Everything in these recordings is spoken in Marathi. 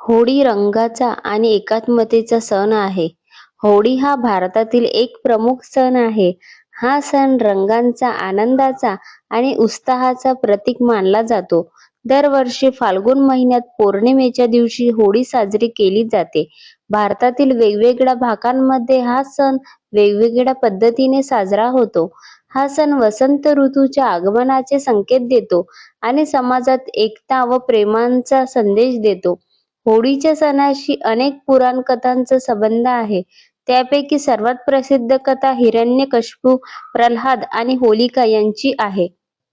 होळी रंगाचा आणि एकात्मतेचा सण आहे. होळी हा भारतातील एक प्रमुख सण आहे. हा सण रंगांचा, आनंदाचा आणि उत्साहाचा प्रतीक मानला जातो. दरवर्षी फाल्गुन महिन्यात पौर्णिमेच्या दिवशी होळी साजरी केली जाते. भारतातील वेगवेगळ्या भागांमध्ये हा सण वेगवेगळ्या पद्धतीने साजरा होतो. हा सण वसंत ऋतूच्या आगमनाचे संकेत देतो आणि समाजात एकता व प्रेमाचा संदेश देतो. होळीच्या सणाशी अनेक पुराण कथांचा संबंध आहे. त्यापैकी सर्वात प्रसिद्ध कथा हिरण्यकश्यपू प्रल्हाद आणि होलिका यांची आहे.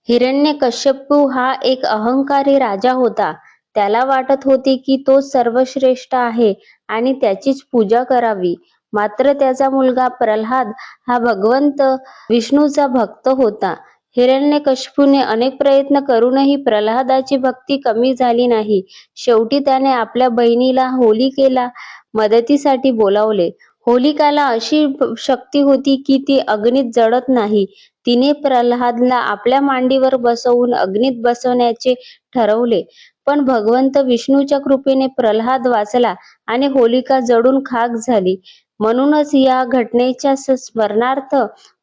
हिरण्यकश्यपू हा एक अहंकारी राजा होता. त्याला वाटत होते की तोच सर्वश्रेष्ठ आहे आणि त्याचीच पूजा करावी. मात्र त्याचा मुलगा प्रल्हाद हा भगवंत विष्णूचा भक्त होता. हिरण्यकशिपूने अनेक प्रयत्न करूनही प्रल्हादाची भक्ती कमी झाली नाही. शेवटी त्याने आपल्या बहिणीला होलिकेला मदतीसाठी बोलावले. होलिकाला अशी शक्ती होती की ती अग्नीत जळत नाही. तिने प्रल्हादला आपल्या मांडीवर बसवून अग्नीत बसवण्याचे ठरवले. पण भगवंत विष्णूच्या कृपेने प्रल्हाद वाचला आणि होलिका जळून खाक झाली. म्हणूनच या घटनेच्या स्मरणार्थ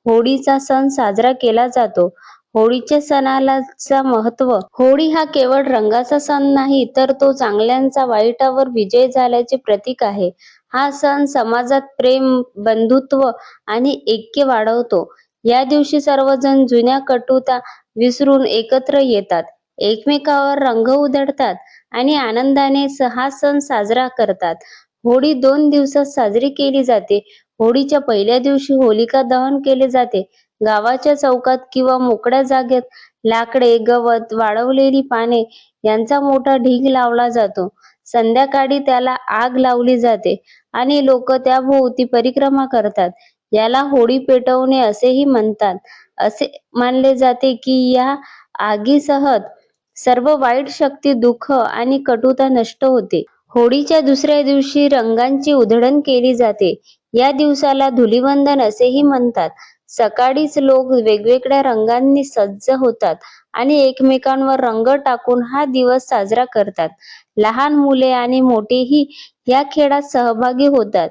होळीचा सण साजरा केला जातो. होळीच्या सणालाचा महत्त्व होळी हा केवळ रंगाचा सण नाही तर तो चांगल्याचा वाईटावर विजय झाल्याचे प्रतीक आहे. हा सण समाजात प्रेम, बंधुत्व आणि ऐक्य वाढवतो. या दिवशी सर्वजण जुन्या कटुता विसरून एकत्र येतात, एकमेकांवर रंग उधळतात आणि आनंदाने हा सण साजरा करतात. होळी दोन दिवसात साजरी केली जाते. होळीच्या पहिल्या दिवशी होलिका दहन केले जाते. गावाच्या चौकात किंवा मोकळ्या जागेत लाकडे, गवत, वाळवलेली पाने यांचा मोठा ढीग लावला जातो. संध्याकाळी त्याला आग लावली जाते आणि लोक त्याभोवती परिक्रमा करतात. याला होळी पेटवणे असेही म्हणतात. असे मानले जाते की या आगीसह सर्व वाईट शक्ती, दुःख आणि कटुता नष्ट होते. होळीच्या दुसऱ्या दिवशी रंगांची उधळण केली जाते. या दिवसाला धुलिवंदन असेही म्हणतात. सकाळीच लोक वेगवेगळ्या रंगांनी सज्ज होतात आणि एकमेकांवर रंग टाकून हा दिवस साजरा करतात. लहान मुले आणि मोठेही या खेळात सहभागी होतात.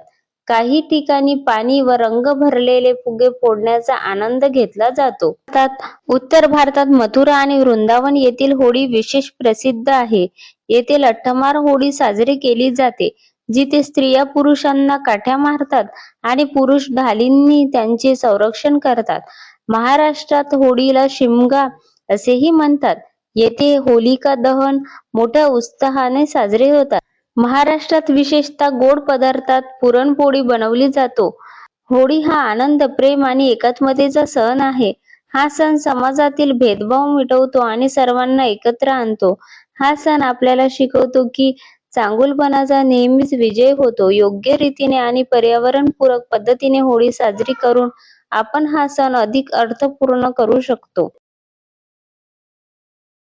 काही ठिकाणी पाणी व रंग भरलेले फुगे फोडण्याचा आनंद घेतला जातो. उत्तर भारतात मथुरा आणि वृंदावन येथील होळी विशेष प्रसिद्ध आहे. येथे लठ्ठमार होळी साजरी केली जाते, जिथे स्त्रिया पुरुषांना काठ्या मारतात आणि पुरुष ढालींनी त्यांचे संरक्षण करतात. महाराष्ट्रात होळीला शिमगा असेही म्हणतात. येथे होलिका दहन मोठ्या उत्साहाने साजरे होतात महाराष्ट्रात विशेषतः गोड पदार्थात पुरणपोळी बनवली जातो. होळी हा आनंद, प्रेम आणि एकात्मतेचा सण आहे. हा सण समाजातील भेदभाव मिटवतो आणि सर्वांना एकत्र आणतो. हा सण आपल्याला शिकवतो की चांगुलपणाचा नेहमीच विजय होतो. योग्य रीतीने आणि पर्यावरणपूरक पद्धतीने होळी साजरी करून आपण हा सण अधिक अर्थपूर्ण करू शकतो.